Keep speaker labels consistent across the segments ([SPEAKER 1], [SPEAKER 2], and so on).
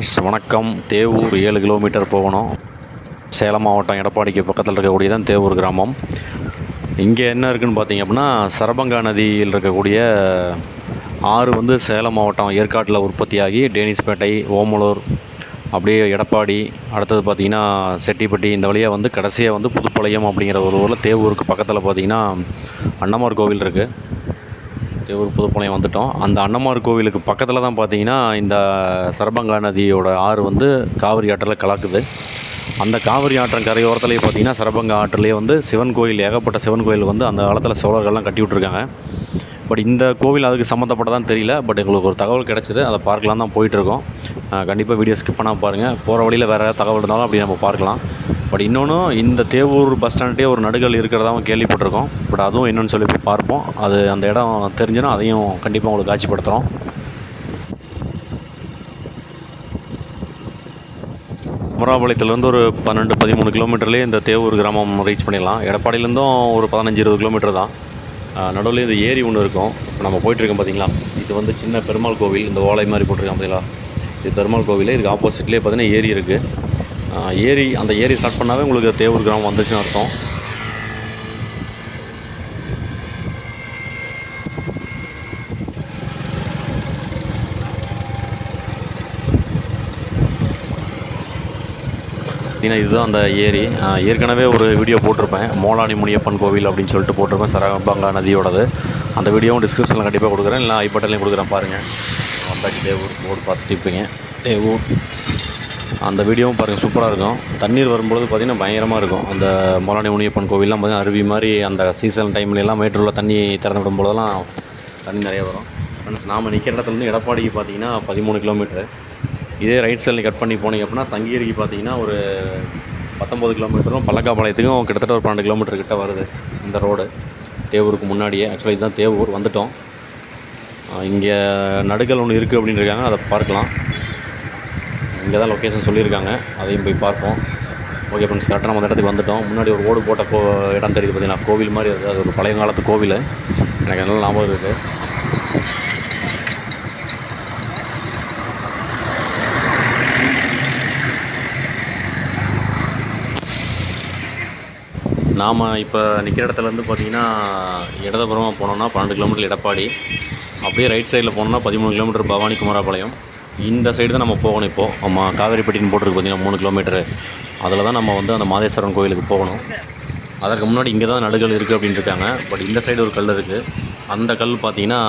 [SPEAKER 1] Friends வணக்கம். தேவூர் ஏழு kilometre போகணும். சேலம் மாவட்டம் எடப்பாடிக்கு பக்கத்தில் இருக்கக்கூடிய தான் தேவூர் கிராமம். இங்கே என்ன இருக்குதுன்னு பார்த்தீங்க அப்படின்னா சரபங்கா நதியில் இருக்கக்கூடிய ஆறு வந்து சேலம் மாவட்டம் ஏற்காட்டில் உற்பத்தியாகி டேனிஸ்பேட்டை ஓமலூர் அப்படியே எடப்பாடி அடுத்தது பார்த்திங்கன்னா செட்டிப்பட்டி இந்த வழியாக வந்து கடைசியாக வந்து புதுப்பாளையம் அப்படிங்கிற ஒரு ஊரில் தேவூருக்கு பக்கத்தில் பார்த்திங்கன்னா அன்னமார் கோவில் இருக்குது ஒரு புதுப்பாளையம் வந்துட்டோம். அந்த அன்னமார் கோவிலுக்கு பக்கத்தில் தான் பார்த்தீங்கன்னா இந்த சரபங்கா நதியோட ஆறு வந்து காவிரி ஆற்றில் கலக்குது. அந்த காவிரி ஆற்றன் கரையோரத்துலேயே பார்த்தீங்கன்னா சரபங்கா ஆற்றுலேயே வந்து சிவன் கோயில் ஏகப்பட்ட சிவன் கோயில் வந்து அந்த காலத்தில் சோழர்கள்லாம் கட்டி விட்ருக்காங்க பட் இந்த கோவில் அதுக்கு சம்மந்தப்பட்டதான் தெரியல. பட் எங்களுக்கு ஒரு தகவல் கிடச்சிது. அதை பார்க்கலாம் தான் போயிட்டுருக்கோம். கண்டிப்பாக வீடியோ ஸ்கிப் பண்ணால் பாருங்கள் போகிற வழியில் வேறு ஏதாவது தகவல் இருந்தாலும் அப்படி நம்ம பார்க்கலாம். பட் இன்னொன்று இந்த தேவூர் பஸ் ஸ்டாண்ட்லேயே ஒரு நடுகள் இருக்கிறதாவும் கேள்விப்பட்டிருக்கோம். பட் அதுவும் என்னென்னு சொல்லி போய் பார்ப்போம். அது அந்த இடம் தெரிஞ்சுன்னா அதையும் கண்டிப்பாக உங்களுக்கு காட்சிப்படுத்துகிறோம் குமராபாளையத்துலேருந்து ஒரு பன்னெண்டு பதிமூணு கிலோமீட்டர்லேயே இந்த தேவூர் கிராமம் ரீச் பண்ணிடலாம். எடப்பாடியிலேருந்தும் ஒரு பதினஞ்சு இருபது கிலோமீட்டர் தான். நடுவில் இந்த ஏரி ஒன்று இருக்கும். இப்போ நம்ம போயிட்டுருக்கோம் பார்த்தீங்களா இது வந்து சின்ன பெருமாள் கோவில் இந்த ஓலை மாதிரி போட்டிருக்காங்க பார்த்தீங்களா இது பெருமாள் கோவில் இதுக்கு ஆப்போசிட்லேயே பார்த்தீங்கன்னா ஏரி இருக்குது ஏரி அந்த ஏரி ஸ்டார்ட் பண்ணாவே உங்களுக்கு தேவூர் கிராமம் வந்துச்சுன்னு அர்த்தம். பார்த்தீங்கன்னா இதுதான் அந்த ஏரி. ஏற்கனவே ஒரு வீடியோ போட்டிருப்பேன். மோலானி முனியப்பன் கோவில் அப்படின்னு சொல்லிட்டு போட்டிருப்பேன். சரபங்கா நதியோடது. அந்த வீடியோவும் டிஸ்கிரிப்ஷனில் கண்டிப்பாக கொடுக்குறேன். இல்லை ஐ பட்டன்லையும் கொடுக்குறேன் பாருங்கள் வந்தாச்சு தேவூர். போர்டு பார்த்துட்டு இருப்பீங்க. தேவூர். அந்த வீடியோவும் பாருங்கள் சூப்பராக இருக்கும். தண்ணீர் வரும்பொழுது பார்த்திங்கன்னா பயங்கரமாக இருக்கும். அந்த மோலானி முனியப்பன் கோவில்லாம் பார்த்தீங்கன்னா அருவி மாதிரி அந்த சீசன் டைம்ல எல்லாம் மேட்டூரில் தண்ணி திறந்து விடும் போதெல்லாம் தண்ணி நிறைய வரும். ஃப்ரெண்ட்ஸ் நாம் நிற்கிற இடத்துலேருந்து எடப்பாடிக்கு பார்த்தீங்கன்னா பதிமூணு கிலோமீட்டரு இதே ரைட் சைடில் கட் பண்ணி போனீங்க அப்படின்னா சங்ககிரிக்கு பார்த்தீங்கன்னா ஒரு பத்தொம்பது கிலோமீட்டரும் பல்லக்காபாளையத்துக்கும் கிட்டத்தட்ட ஒரு பன்னெண்டு கிலோமீட்டர் கிட்ட வருது இந்த ரோடு. தேவூருக்கு முன்னாடியே. ஆக்சுவலாக இதுதான் தேவூர் வந்துட்டோம். இங்கே நடுகள் ஒன்று இருக்குது அப்படின்னு இருக்காங்க அதை பார்க்கலாம். இங்கே தான் லொக்கேஷன் சொல்லியிருக்காங்க. அதையும் போய் பார்ப்போம். ஓகே ஃப்ரெண்ட்ஸ் கரெக்டாக நம்ம அந்த இடத்துக்கு வந்துட்டோம். முன்னாடி ஒரு ஓடு போட்ட கோ இடம் தெரியுது பார்த்தீங்கன்னா கோவில் மாதிரி அது அது ஒரு பழைய காலத்து கோவில். எனக்கு நல்லா ஞாபகம் இருக்குது நாம் இப்போ நிற்கிற இடத்துலேருந்து பார்த்தீங்கன்னா இடதுபுறமாக போனோம்னா பன்னெண்டு கிலோமீட்டர் எடப்பாடி அப்படியே ரைட் சைடில் போனோம்னா பதிமூணு கிலோமீட்டர் பவானி குமாரபாளையம் இந்த சைடு தான் நம்ம போகணும் இப்போது நம்ம காவேரிப்பட்டின்னு போட்டிருக்கு பார்த்தீங்கன்னா மூணு கிலோமீட்டரு. அதில் தான் நம்ம வந்து அந்த மாதேஸ்வரன் கோயிலுக்கு போகணும். அதற்கு முன்னாடி இங்கே தான் நடுகள் இருக்குது அப்படின்னு இருக்காங்க பட் இந்த சைடு ஒரு கல் இருக்குது அந்த கல் பார்த்தீங்கன்னா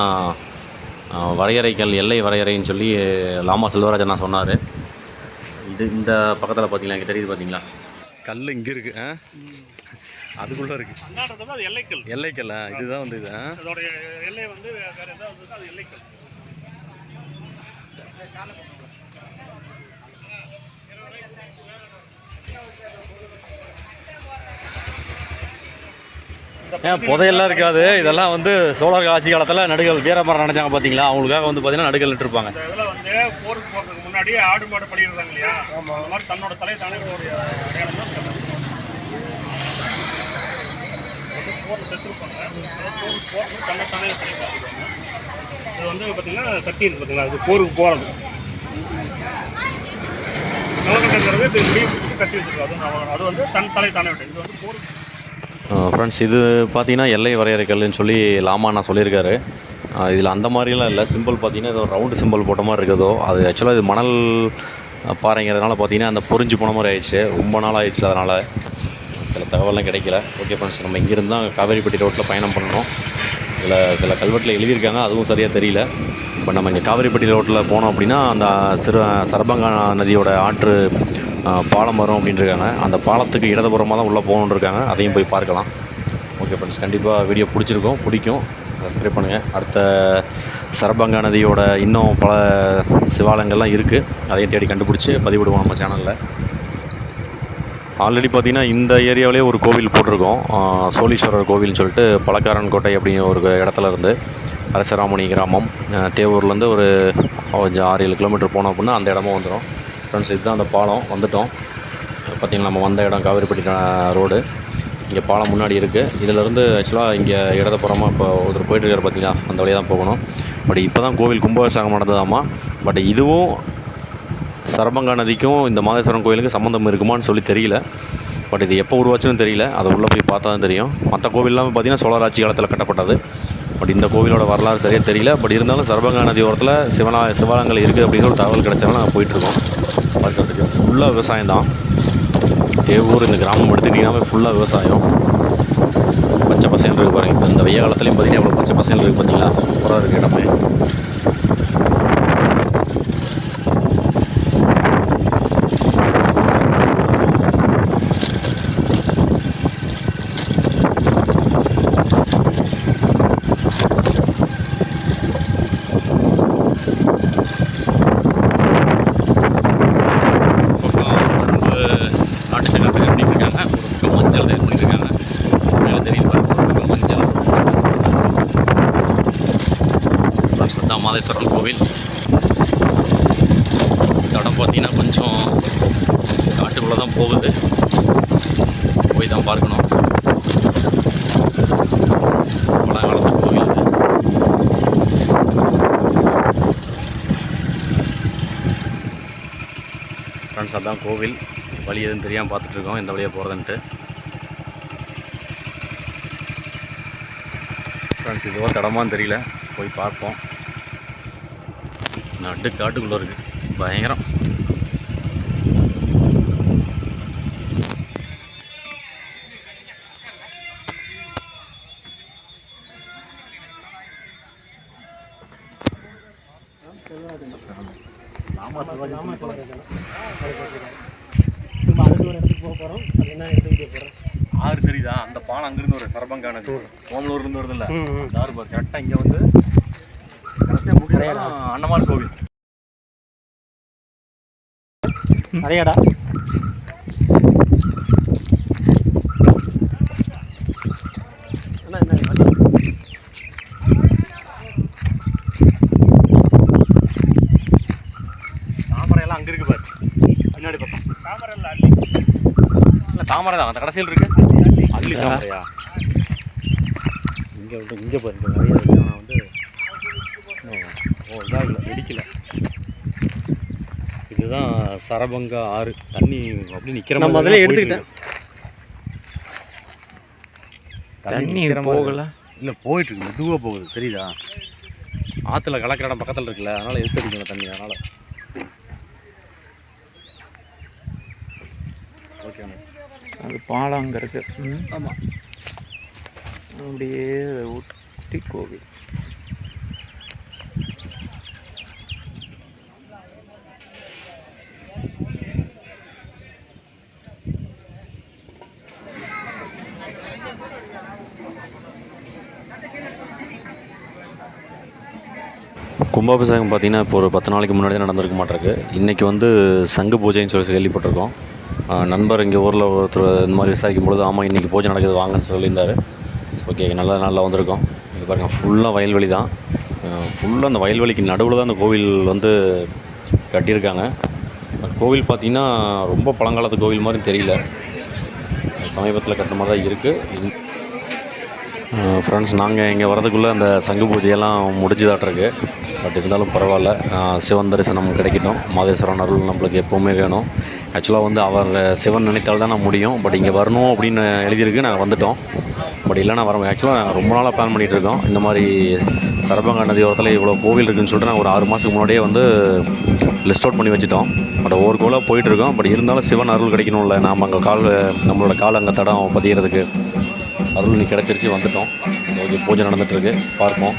[SPEAKER 1] வரையறை கல் எல்லை வரையறைன்னு சொல்லி லாமா செல்வராஜன் நான் சொன்னார். இது இந்த பக்கத்தில் பார்த்தீங்களா இங்கே தெரியுது பார்த்தீங்களா கல் இங்கே இருக்குது ஆ? அதுக்குள்ளே இருக்குது
[SPEAKER 2] அது எல்லைக்கல்.
[SPEAKER 1] எல்லைக்கல்ல? இதுதான் வந்து இது?
[SPEAKER 2] அதோடைய எல்லை வந்து வேற அது எல்லைக்கல்.
[SPEAKER 1] ஏன் புதையெல்லாம் இருக்காது? இதெல்லாம் வந்து சோழர் ஆட்சி காலத்தில் நடுகள் வீரமரம் நினைச்சாங்க பார்த்தீங்களா அவங்களுக்காக வந்து பார்த்தீங்கன்னா நடுகள் நட்டுருப்பாங்க
[SPEAKER 2] வந்து போருக்கு போகிறதுக்கு முன்னாடி ஆடு மாடு இல்லையா? அந்த மாதிரி தன்னோட தலை செத்துருப்பாங்க. தன்னை இது வந்து பார்த்தீங்கன்னா கட்டி இருக்கு பார்த்தீங்களா இது போருக்கு போகிறது இது முடிவு அது வந்து தன் தலை தானே விட்டு இது வந்து போருக்கு
[SPEAKER 1] ஃப்ரெண்ட்ஸ் இது பார்த்தீங்கன்னா எல்லை வரையறைகள்னு சொல்லி லாமா நான் சொல்லியிருக்காரு இதில் அந்த மாதிரிலாம் இல்லை. சிம்பிள் பார்த்தீங்கன்னா இது ஒரு ரவுண்டு சிம்பிள் போட்ட மாதிரி இருக்குதோ. அது ஆக்சுவலாக இது மணல் பாறைங்கிறதுனால பார்த்தீங்கன்னா அந்த பொறிஞ்சு போன மாதிரி ஆயிடுச்சு. ரொம்ப நாள் ஆயிடுச்சு அதனால். சில தகவல்லாம் கிடைக்கல. ஓகே ஃப்ரெண்ட்ஸ் நம்ம இங்கேருந்து தான் காவேரிப்பட்டி ரோட்டில் பயணம் பண்ணணும். இதில் சில கல்வெட்டில் எழுதியிருக்காங்க. அதுவும் சரியாக தெரியல. இப்போ நம்ம இங்கே காவேரிப்பட்டி ரோட்டில் போனோம் அப்படின்னா அந்த சிறு சரபங்கா நதியோட ஆற்று பாலம் வரும் அப்படின்னு இருக்காங்க அந்த பாலத்துக்கு இடதுபுறமாக தான் உள்ளே போகணுன்னு இருக்காங்க. அதையும் போய் பார்க்கலாம். ஓகே ஃப்ரெண்ட்ஸ் கண்டிப்பாக வீடியோ பிடிச்சிருக்கும் பிடிக்கும். சப்ஸ்கிரைப் பண்ணுங்கள் அடுத்த சரபங்கா நதியோட இன்னும் பல சிவாலயங்கள்லாம் இருக்குது அதையும் தேடி கண்டுபிடிச்சி பதிவிடுவோம் நம்ம சேனலில் ஆல்ரெடி பார்த்திங்கன்னா இந்த ஏரியாவிலே ஒரு கோவில் போட்டிருக்கோம். சோழீஸ்வரர் கோவில்னு சொல்லிட்டு பழக்காரன் கோட்டை அப்படிங்கிற ஒரு இடத்துல இருந்து அரசராமணி கிராமம். தேவூர்லேருந்து ஒரு கொஞ்சம் ஆறு ஏழு கிலோமீட்டர் போனோம் அப்படின்னா அந்த இடமும் வந்துடும் ஃப்ரெண்ட்ஸ் இதுதான் அந்த பாலம் வந்துட்டோம். பார்த்தீங்கன்னா நம்ம வந்த இடம் காவிரிப்பட்டி ரோடு. இங்கே பாலம் முன்னாடி இருக்குது இதிலேருந்து ஆக்சுவலாக இங்கே இடதுபுறமாக இப்போ ஒருத்தர் போயிட்டுருக்காரு பார்த்தீங்களா? அந்த வழியாக தான் போகணும். பட் இப்போ தான் கோவில் கும்பாபிஷேகம் நடந்ததாமா? பட் இதுவும் சரபங்கா நதிக்கும் இந்த மாதேஸ்வரன் கோயிலுக்கு சம்மந்தம் இருக்குமான்னு சொல்லி தெரியல. பட் இது எப்போ உருவாச்சுன்னு தெரியல. அதை உள்ளே போய் பார்த்தா தான் தெரியும் மற்ற கோவில்லாம் பார்த்தீங்கன்னா சோழர் ஆட்சி காலத்தில் கட்டப்பட்டது. பட் இந்த கோவிலோட வரலாறு சரியாக தெரியல. பட் இருந்தாலும் சரபங்கா நதி ஓரத்தில் சிவனா சிவாலயங்கள் இருக்குது அப்படிங்கிற ஒரு தகவல் கிடைச்சாலும் நாங்கள் போயிட்டுருக்கோம் பார்க்குறதுக்கு ஃபுல்லாக விவசாயம் தான் தேவூர் இந்த கிராமம் எடுத்துக்கிட்டிங்கன்னா ஃபுல்லாக விவசாயம். பச்சை பசேல் இருக்குது பாருங்கள் இப்போ இந்த வெய்ய காலத்துலையும் பார்த்தீங்கன்னா எவ்வளோ பச்சை பசேல் இருக்குது பார்த்தீங்களா சூப்பராக இருக்குது இடமே பக்கம் கொழும்பு நாட்டு சக்கரை தயார் பண்ணிட்டு இருக்காங்க ஒரு பக்கம் மஞ்சள் தயார் பண்ணிட்டு இருக்காங்க மேலே தெரியுது பாருங்க ஒரு பக்கம் மஞ்சள் சத்தா மாதேஸ்வரன் கோவில். இந்த இடம் பார்த்தீங்கன்னா கொஞ்சம் காட்டுக்குள்ளே தான் போகுது. போய் தான் பார்க்கணும். பழங்காலத்து கோவில் ஃப்ரெண்ட்ஸ் அதான் கோவில். வழி எதுவும் தெரியாமல் பார்த்துட்ருக்கோம் எந்த வழியாக போகிறதுன்ட்டு ஃப்ரெண்ட்ஸ் இதுவோ தடமான்னு தெரியல. போய் பார்ப்போம். நட்டு காட்டுக்குள்ளே இருக்குது பயங்கரம். ஆறு தெரியுதா? அந்த பாலம் அங்கிருந்து ஒரு சரபங்கானது. ஓமலூர்லேருந்து வருதுல்ல.
[SPEAKER 2] ம் ம்.
[SPEAKER 1] இந்த ஆறு பாரு கரெக்டாக இங்கே வந்து அன்னமார் கோவில்.
[SPEAKER 2] நிறையாடா அண்ணா என்ன வழி?
[SPEAKER 1] தாமரை எல்லாம் அங்கே இருக்கு பாரு. பின்னாடி பக்கம்.
[SPEAKER 2] தாமரை இல்லை அள்ளி
[SPEAKER 1] இல்லை தாமரை தான். அந்த கடைசியில் இருக்கு. அள்ளி. தாமரையா? இங்கே வந்து இங்கே பாரு. இங்கே நிறைய வந்து இதாகல வெடிக்கல. இதுதான் சரபங்கா ஆறு. தண்ணி அப்படி நிற்கிற
[SPEAKER 2] நான் முதல்ல எடுத்துக்கிட்டேன்.
[SPEAKER 3] தண்ணி போகல.
[SPEAKER 1] இல்லை போயிட்டு இருக்கு. மெதுவாக போகுது. தெரியுதா? ஆற்றுல கலக்கிற இடம் பக்கத்தில் இருக்குல்ல. அதனால் எடுத்துடிக்கல தண்ணி அதனால். ஓகே
[SPEAKER 3] அது பாலம் அங்கே இருக்கு.
[SPEAKER 2] ஆமாம்
[SPEAKER 3] அப்படியே ஊட்டி கோவில்.
[SPEAKER 1] கும்பாபிஷேகம் பார்த்திங்கன்னா இப்போ ஒரு பத்து நாளைக்கு முன்னாடி தான் நடந்திருக்க மாட்டிருக்கு. இன்றைக்கி வந்து சங்கு பூஜைன்னு சொல்லி கேள்விப்பட்டிருக்கோம். நண்பர் இங்கே ஊரில் ஒருத்தர் இந்த மாதிரி விசாரிக்கும் பொழுது ஆமாம் இன்றைக்கி பூஜை நடக்குது வாங்கன்னு சொல்லியிருந்தார். ஓகே நல்ல நாளில் வந்திருக்கோம். இங்கே பாருங்கள் ஃபுல்லாக வயல்வெளி தான். ஃபுல்லாக அந்த வயல்வெளிக்கு நடுவில் தான் அந்த கோவில் வந்து கட்டியிருக்காங்க. கோவில் பார்த்திங்கன்னா ரொம்ப பழங்காலத்து கோவில் மாதிரி தெரியல. சமீபத்தில் கட்டின மாதிரி தான் இருக்குது ஃப்ரெண்ட்ஸ் நாங்கள் இங்கே வரதுக்குள்ளே அந்த சங்கு பூஜையெல்லாம் முடிஞ்சுதாட்டிருக்கு. பட் இருந்தாலும் பரவாயில்ல. சிவன் தரிசனம் கிடைக்கட்டும். மாதேஸ்வரன் அருள் நம்மளுக்கு எப்போவுமே வேணும். ஆக்சுவலாக வந்து அவர் சிவன் நினைத்தால் தான் நான் முடியும். பட் இங்கே வரணும் அப்படின்னு எழுதியிருக்கு. நாங்கள் வந்துட்டோம். பட் இல்லைனா வர ஆக்சுவலாக நாங்கள் ரொம்ப நாளாக பிளான் பண்ணிகிட்டு இருக்கோம். இந்த மாதிரி சரபங்கா நதி ஓரத்தில் இவ்வளோ கோவில் இருக்குதுன்னு சொல்லிட்டு நாங்கள் ஒரு ஆறு மாதத்துக்கு முன்னாடியே வந்து லிஸ்ட் அவுட் பண்ணி வச்சுட்டோம். பட் ஒவ்வொரு கோவிலாக போயிட்டுருக்கோம் பட் இருந்தாலும் சிவன் அருள் கிடைக்கணும்ல. நாம் அங்கே கால் நம்மளோட கால் அங்கே தடம் பதிகிறதுக்கு அருள் நீ கிடச்சிருச்சு வந்துட்டோம். ஓகே பூஜை நடந்துகிட்ருக்கு பார்ப்போம்.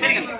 [SPEAKER 1] சரிங்க.